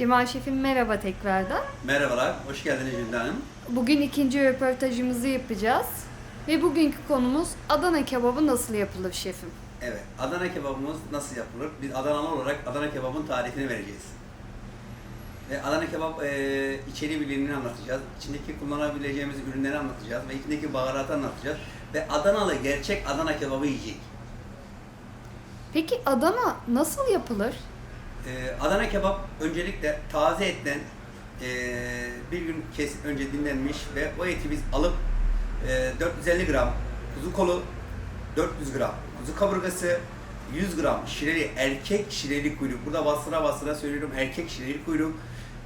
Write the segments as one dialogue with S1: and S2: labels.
S1: Cemal Şef'im merhaba tekrardan.
S2: Merhabalar, hoş geldiniz Jülde Hanım.
S1: Bugün ikinci röportajımızı yapacağız. Ve bugünkü konumuz Adana kebabı nasıl yapılır şefim?
S2: Evet, Adana kebabımız nasıl yapılır? Biz Adanalı olarak Adana kebabın tarifini vereceğiz. Ve Adana kebap e, içeriği birliğini anlatacağız. İçindeki kullanabileceğimiz ürünleri anlatacağız ve içindeki baharatı anlatacağız. Ve Adanalı gerçek Adana kebabı yiyecek.
S1: Peki Adana nasıl yapılır?
S2: Ee, Adana kebap öncelikle taze etten e, bir gün kes önce dinlenmiş ve o eti biz alıp e, 450 gram kuzu kolu, 400 gram kuzu kaburgası, 100 gram şireli erkek şireli kuyruk. Burada bastıra bastıra söylüyorum erkek şireli kuyruk.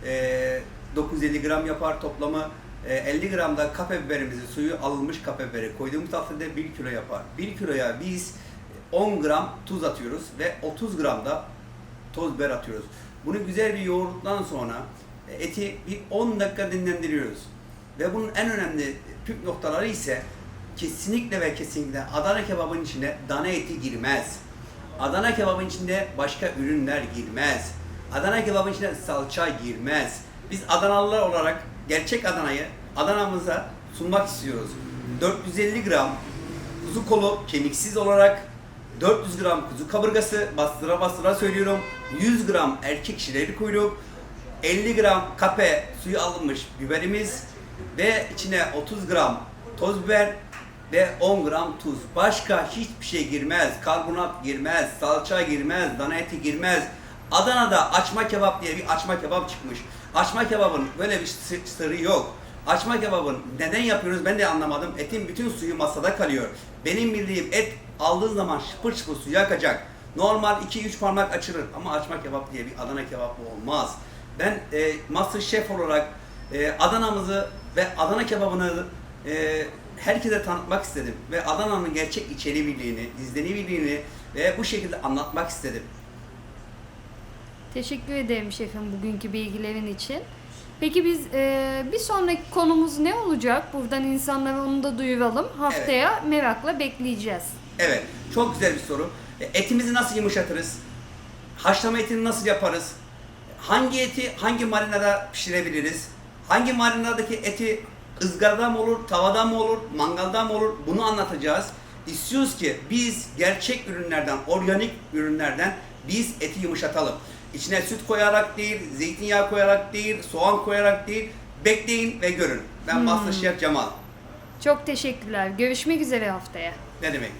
S2: E, 950 gram yapar toplamı. E, 50 gram da kape biberimizi suyu alınmış kape biberi koyduğumuz takdirde 1 kilo yapar. 1 kiloya biz 10 gram tuz atıyoruz ve 30 gram da toz biber atıyoruz. Bunu güzel bir yoğurduktan sonra e, eti bir 10 dakika dinlendiriyoruz. Ve bunun en önemli püf noktaları ise kesinlikle ve kesinlikle Adana kebabın içine dana eti girmez. Adana kebabın içinde başka ürünler girmez. Adana kebabın içine salça girmez. Biz Adanalılar olarak gerçek Adana'yı Adana'mıza sunmak istiyoruz. 450 gram kuzu kolu kemiksiz olarak 400 gram kuzu kaburgası bastıra bastıra söylüyorum. 100 gram erkek şireli kuyruk, 50 gram kape suyu alınmış biberimiz ve içine 30 gram toz biber ve 10 gram tuz. Başka hiçbir şey girmez. Karbonat girmez, salça girmez, dana eti girmez. Adana'da açma kebap diye bir açma kebap çıkmış. Açma kebabın böyle bir sı- sırrı yok. Açma kebabın neden yapıyoruz ben de anlamadım. Etin bütün suyu masada kalıyor. Benim bildiğim et aldığı zaman şıpır şıpır suyu akacak. Normal 2-3 parmak açılır ama açma kebap diye bir Adana kebap olmaz. Ben e, master şef olarak e, Adana'mızı ve Adana kebabını e, herkese tanıtmak istedim. Ve Adana'nın gerçek içeri birliğini, izlenebildiğini ve bu şekilde anlatmak istedim.
S1: Teşekkür ederim şefim bugünkü bilgilerin için. Peki biz e, bir sonraki konumuz ne olacak? Buradan insanlara onu da duyuralım. Haftaya merakla bekleyeceğiz.
S2: Evet, çok güzel bir soru. E, Etimizi nasıl yumuşatırız? Haşlama etini nasıl yaparız? Hangi eti hangi marinada pişirebiliriz? Hangi marinadaki eti ızgarada mı olur, tavada mı olur, mangalda mı olur? Bunu anlatacağız. İstiyoruz ki biz gerçek ürünlerden, organik ürünlerden biz eti yumuşatalım. İçine süt koyarak değil, zeytinyağı koyarak değil, soğan koyarak değil. Bekleyin ve görün. Ben Masterchef Cemal.
S1: Çok teşekkürler. Görüşmek üzere haftaya.
S2: Ne demek?